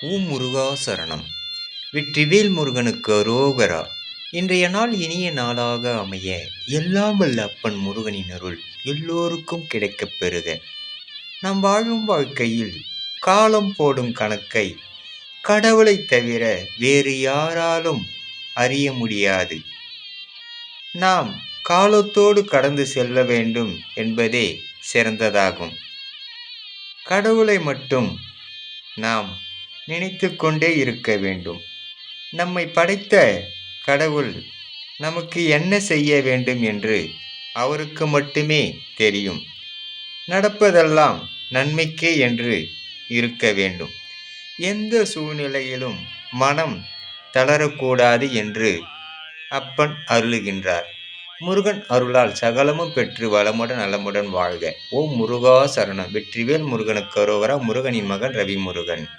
ஓம் முருகா சரணம் வெற்றிவேல் முருகனுக்கு அரோகரா. இன்றைய நாள் இனிய நாளாக அமைய எல்லாம் வல்ல அப்பன் முருகனின் அருள் எல்லோருக்கும் கிடைக்கப் பெறுக. நாம் வாழும் வாழ்க்கையில் காலம் போடும் கணக்கை கடவுளை தவிர வேறு யாராலும் அறிய முடியாது. நாம் காலத்தோடு கடந்து செல்ல வேண்டும் என்பதே சிறந்ததாகும். கடவுளை மட்டும் நாம் நினைத்து கொண்டே இருக்க வேண்டும். நம்மை படைத்த கடவுள் நமக்கு என்ன செய்ய வேண்டும் என்று அவருக்கு மட்டுமே தெரியும். நடப்பதெல்லாம் நன்மைக்கே என்று இருக்க வேண்டும். எந்த சூழ்நிலையிலும் மனம் தளரக்கூடாது என்று அப்பன் அருளுகின்றார். முருகன் அருளால் சகலமும் பெற்று வளமுடன் நலமுடன் வாழ்க. ஓம் முருகா சரணம். வெற்றிவேல் முருகனுக்கு அரோகரா. முருகனின் மகன் ரவி முருகன்